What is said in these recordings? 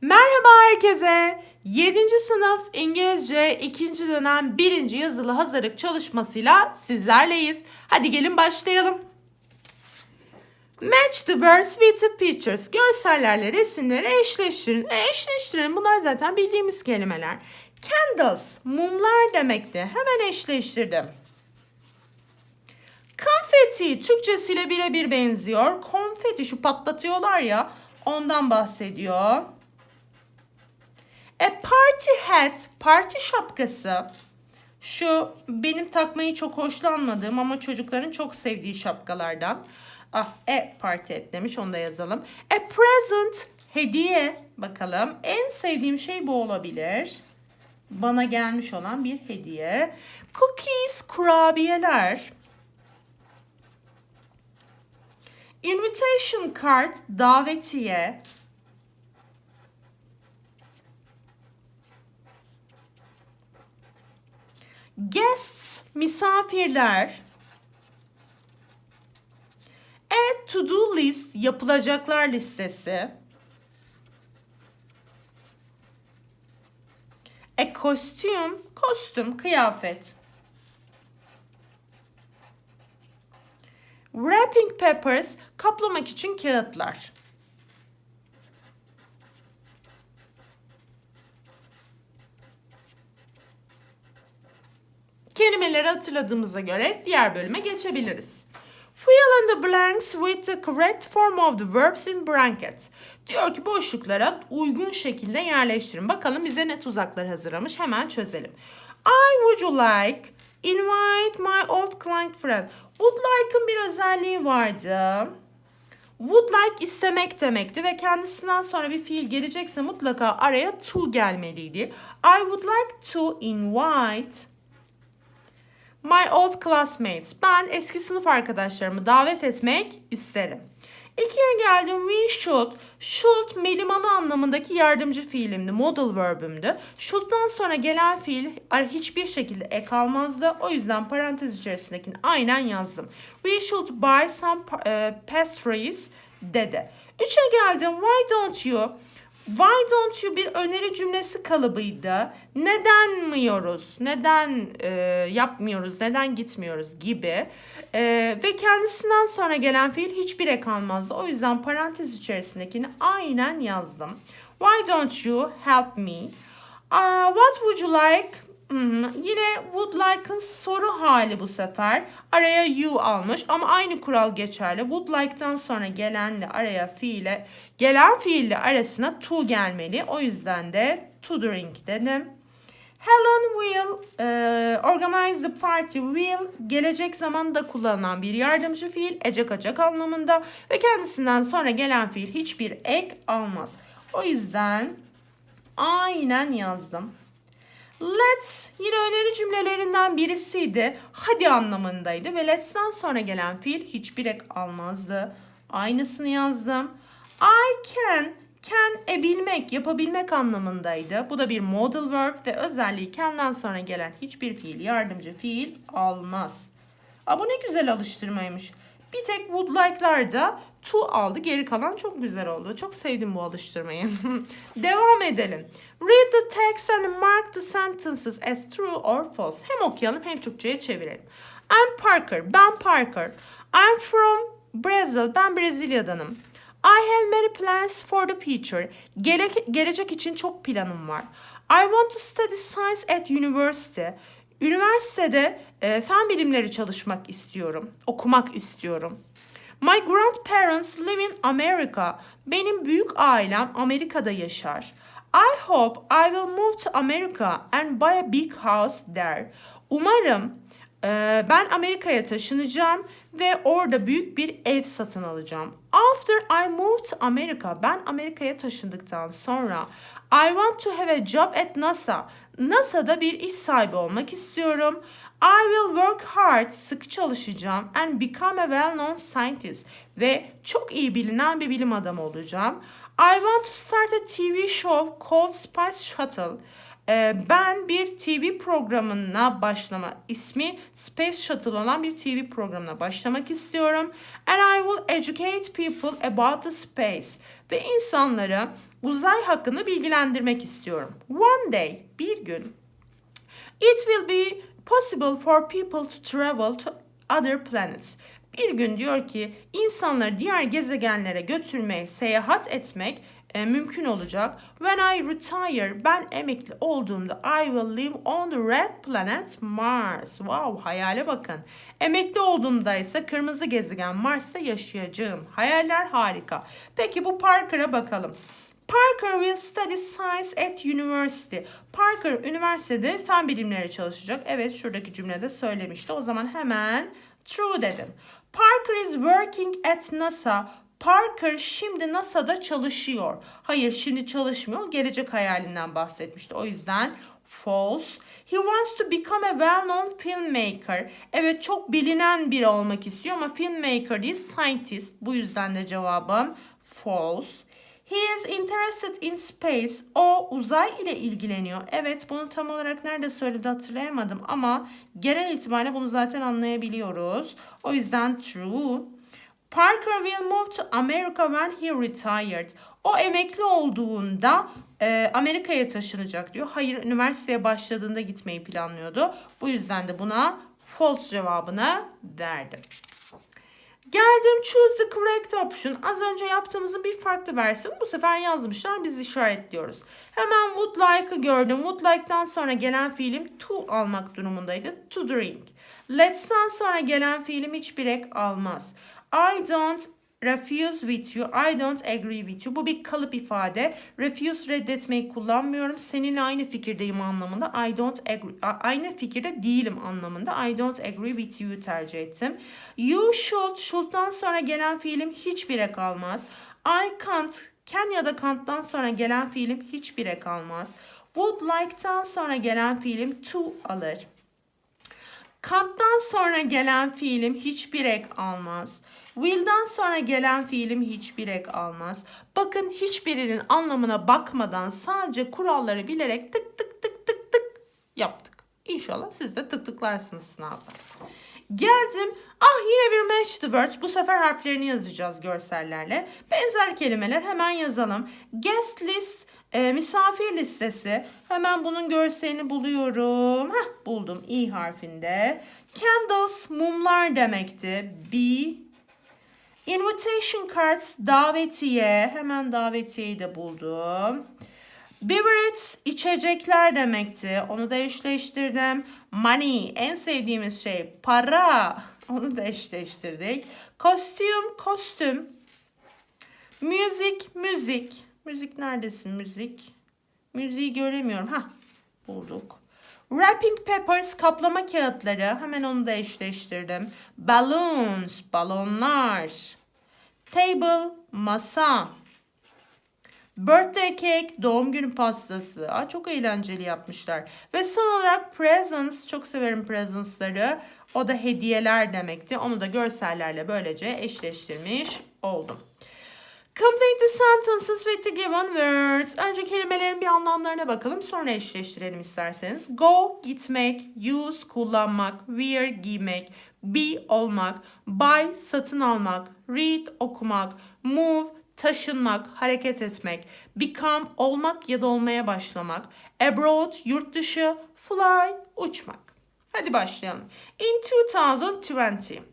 Merhaba herkese. 7. sınıf İngilizce 2. dönem 1. yazılı hazırlık çalışmasıyla sizlerleyiz. Hadi gelin başlayalım. Match the words with the pictures. Görsellerle resimleri eşleştirin. E, eşleştirin. Bunlar zaten bildiğimiz kelimeler. Candles, mumlar demekti. Hemen eşleştirdim. Konfeti Türkçesiyle birebir benziyor. Konfeti şu patlatıyorlar ya ondan bahsediyor. Party hat, parti şapkası. Şu benim takmayı çok hoşlanmadığım ama çocukların çok sevdiği şapkalardan. Ah, e party hat demiş onu da yazalım. A present, hediye. Bakalım en sevdiğim şey bu olabilir. Bana gelmiş olan bir hediye. Cookies, kurabiyeler. Invitation card, davetiye. Guests, misafirler. A to-do list, yapılacaklar listesi. A costume, kostüm, kıyafet. Wrapping papers, kaplamak için kağıtlar. Kelimeleri hatırladığımıza göre diğer bölüme geçebiliriz. Fill in the blanks with the correct form of the verbs in bracket. Diyor ki boşluklara uygun şekilde yerleştirin. Bakalım bize ne tuzaklar hazırlamış. Hemen çözelim. I would you like invite my old client friend. Would like'ın bir özelliği vardı. Would like istemek demekti ve kendisinden sonra bir fiil gelecekse mutlaka araya to gelmeliydi. I would like to invite My old classmates. Ben eski sınıf arkadaşlarımı davet etmek isterim. İkiye geldim. We should. Should melimalı anlamındaki yardımcı fiilimdi. Modal verbümdü. Should'dan sonra gelen fiil hiçbir şekilde ek almazdı. O yüzden parantez içerisindekini aynen yazdım. We should buy some uh, pastries dedi. Üçe geldim. Why don't you? Why don't you bir öneri cümlesi kalıbıydı. Neden miyoruz? Neden e, yapmıyoruz? Neden gitmiyoruz gibi. E, ve kendisinden sonra gelen fiil hiçbir ek almazdı. O yüzden parantez içerisindekini aynen yazdım. Why don't you help me? Uh, what would you like? Hmm, yine would like'ın soru hali bu sefer. Araya you almış ama aynı kural geçerli. Would like'tan sonra gelenle araya fiile, gelen fiille arasına to gelmeli. O yüzden de to drink dedim. Helen will e, organize the party. Will gelecek zamanda kullanılan bir yardımcı fiil. Ecek acak anlamında ve kendisinden sonra gelen fiil hiçbir ek almaz. O yüzden aynen yazdım. Let's yine öneri cümlelerinden birisiydi. Hadi anlamındaydı ve let's'ten sonra gelen fiil hiçbir ek almazdı. Aynısını yazdım. I can, can ebilmek, yapabilmek anlamındaydı. Bu da bir modal verb ve özelliği can'dan sonra gelen hiçbir fiil yardımcı fiil almaz. Aa, bu ne güzel alıştırmaymış. Bir tek would like'larda to aldı. Geri kalan çok güzel oldu. Çok sevdim bu alıştırmayı. Devam edelim. Read the text and mark the sentences as true or false. Hem okuyalım hem Türkçe'ye çevirelim. I'm Parker. Ben Parker. I'm from Brazil. Ben Brezilya'danım. I have many plans for the future. Gele gelecek için çok planım var. I want to study science at university. Üniversitede e, fen bilimleri çalışmak istiyorum. Okumak istiyorum. My grandparents live in America. Benim büyük ailem Amerika'da yaşar. I hope I will move to America and buy a big house there. Umarım e, ben Amerika'ya taşınacağım ve orada büyük bir ev satın alacağım. After I move to America, ben Amerika'ya taşındıktan sonra I want to have a job at NASA. NASA'da bir iş sahibi olmak istiyorum. I will work hard, sıkı çalışacağım and become a well-known scientist ve çok iyi bilinen bir bilim adamı olacağım. I want to start a TV show called Spice Shuttle. Ee, ben bir TV programına başlama ismi Space Shuttle olan bir TV programına başlamak istiyorum. And I will educate people about the space ve insanları uzay hakkında bilgilendirmek istiyorum. One day, bir gün, it will be possible for people to travel to other planets. Bir gün diyor ki insanları diğer gezegenlere götürmeye, seyahat etmek e, mümkün olacak. When I retire, ben emekli olduğumda I will live on the red planet Mars. Wow, hayale bakın. Emekli olduğumda ise kırmızı gezegen Mars'ta yaşayacağım. Hayaller harika. Peki bu Parker'a bakalım. Parker will study science at university. Parker üniversitede fen bilimleri çalışacak. Evet şuradaki cümlede söylemişti. O zaman hemen true dedim. Parker is working at NASA. Parker şimdi NASA'da çalışıyor. Hayır şimdi çalışmıyor. Gelecek hayalinden bahsetmişti. O yüzden false. He wants to become a well-known filmmaker. Evet çok bilinen biri olmak istiyor ama filmmaker değil scientist. Bu yüzden de cevabım false. He is interested in space. O uzay ile ilgileniyor. Evet bunu tam olarak nerede söyledi hatırlayamadım ama genel itibariyle bunu zaten anlayabiliyoruz. O yüzden true. Parker will move to America when he retired. O emekli olduğunda e, Amerika'ya taşınacak diyor. Hayır üniversiteye başladığında gitmeyi planlıyordu. Bu yüzden de buna false cevabını verdim. Geldim choose the correct option. Az önce yaptığımızın bir farklı versiyonu. Bu sefer yazmışlar. Biz işaretliyoruz. Hemen would like'ı gördüm. Would like'dan sonra gelen fiilim to almak durumundaydı. To drink. Let's'tan sonra gelen fiilim hiçbir ek almaz. I don't refuse with you, I don't agree with you. Bu bir kalıp ifade. Refuse reddetmeyi kullanmıyorum. Seninle aynı fikirdeyim anlamında. I don't agree, aynı fikirde değilim anlamında. I don't agree with you tercih ettim. You should, should'dan sonra gelen fiilim hiçbire kalmaz. I can't, can ya da can't'tan sonra gelen fiilim hiçbire kalmaz. Would like'tan sonra gelen fiilim to alır. Can't'tan sonra gelen fiilim hiçbir ek almaz. Will'dan sonra gelen fiilim hiçbir ek almaz. Bakın hiçbirinin anlamına bakmadan sadece kuralları bilerek tık tık tık tık tık yaptık. İnşallah siz de tık tıklarsınız sınavda. Geldim. Ah yine bir match the words. Bu sefer harflerini yazacağız görsellerle. Benzer kelimeler hemen yazalım. Guest list e, misafir listesi. Hemen bunun görselini buluyorum. Heh, buldum i harfinde. Candles mumlar demekti. B Invitation cards davetiye. Hemen davetiyeyi de buldum. Beverages içecekler demekti. Onu da eşleştirdim. Money en sevdiğimiz şey para. Onu da eşleştirdik. Kostüm kostüm. Müzik müzik. Müzik neredesin müzik? Müziği göremiyorum. Ha bulduk. Wrapping papers kaplama kağıtları. Hemen onu da eşleştirdim. Balloons balonlar. Table masa. Birthday cake doğum günü pastası. Aa, çok eğlenceli yapmışlar. Ve son olarak presents çok severim presents'ları. O da hediyeler demekti. Onu da görsellerle böylece eşleştirmiş oldum. Complete the sentences with the given words. Önce kelimelerin bir anlamlarına bakalım. Sonra eşleştirelim isterseniz. Go gitmek, use kullanmak, wear giymek, be olmak, buy satın almak, read okumak, move taşınmak, hareket etmek, become olmak ya da olmaya başlamak, abroad yurt dışı, fly uçmak. Hadi başlayalım. In 2020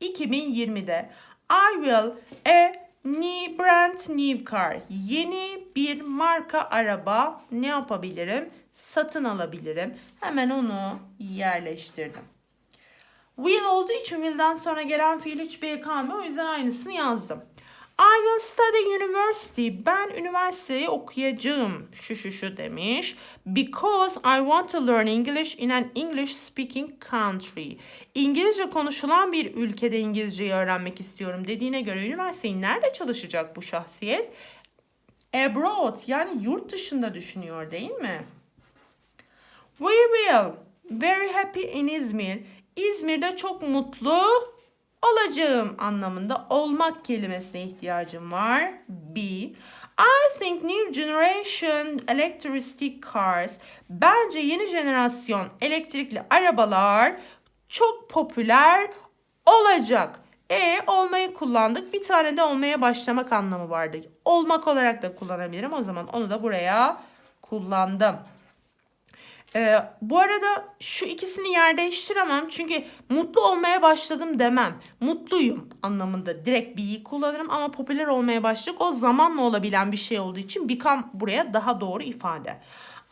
2020'de I will a New brand new car. Yeni bir marka araba ne yapabilirim? Satın alabilirim. Hemen onu yerleştirdim. Will olduğu için will'den sonra gelen fiil hiçbir kalmıyor. O yüzden aynısını yazdım. I will study university. Ben üniversiteyi okuyacağım. Şu şu şu demiş. Because I want to learn English in an English speaking country. İngilizce konuşulan bir ülkede İngilizceyi öğrenmek istiyorum dediğine göre üniversiteyi nerede çalışacak bu şahsiyet? Abroad yani yurt dışında düşünüyor değil mi? We will. Very happy in İzmir. İzmir'de çok mutlu olacağım anlamında olmak kelimesine ihtiyacım var. B. I think new generation electricity cars. Bence yeni jenerasyon elektrikli arabalar çok popüler olacak. E olmayı kullandık. Bir tane de olmaya başlamak anlamı vardı. Olmak olarak da kullanabilirim. O zaman onu da buraya kullandım. Ee, bu arada şu ikisini yer değiştiremem. Çünkü mutlu olmaya başladım demem. Mutluyum anlamında direkt be'yi kullanırım ama popüler olmaya başladık. O zamanla olabilen bir şey olduğu için become buraya daha doğru ifade.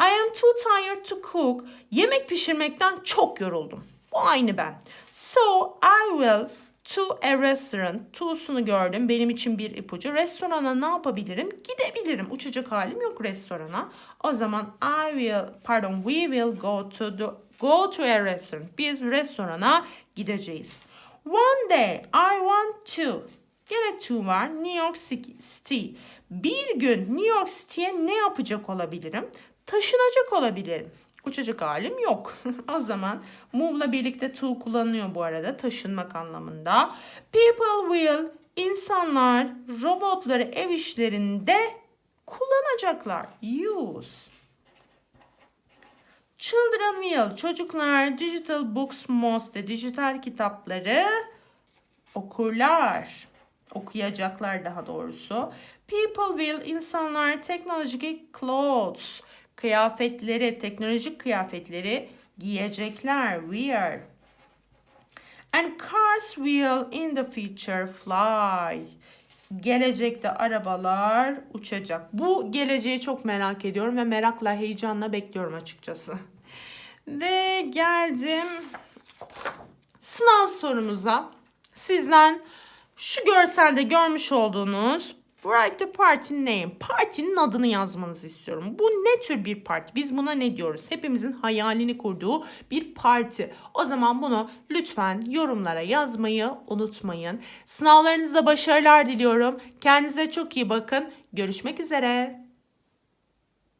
I am too tired to cook. Yemek pişirmekten çok yoruldum. Bu aynı ben. So I will to a restaurant. To'sunu gördüm. Benim için bir ipucu. Restorana ne yapabilirim? Gidebilirim. Uçacak halim yok restorana. O zaman I will, pardon, we will go to the, go to a restaurant. Biz restorana gideceğiz. One day I want to. Gene to var. New York City. Bir gün New York City'ye ne yapacak olabilirim? Taşınacak olabilirim. Uçacak halim yok. o zaman move'la birlikte to kullanılıyor bu arada taşınmak anlamında. People will insanlar robotları ev işlerinde kullanacaklar. Use. Children will çocuklar digital books most dijital kitapları okurlar. Okuyacaklar daha doğrusu. People will insanlar technological clothes kıyafetleri, teknolojik kıyafetleri giyecekler. Wear. And cars will in the future fly. Gelecekte arabalar uçacak. Bu geleceği çok merak ediyorum ve merakla, heyecanla bekliyorum açıkçası. Ve geldim sınav sorumuza. Sizden şu görselde görmüş olduğunuz Write the party name. Partinin adını yazmanızı istiyorum. Bu ne tür bir parti? Biz buna ne diyoruz? Hepimizin hayalini kurduğu bir parti. O zaman bunu lütfen yorumlara yazmayı unutmayın. Sınavlarınızda başarılar diliyorum. Kendinize çok iyi bakın. Görüşmek üzere.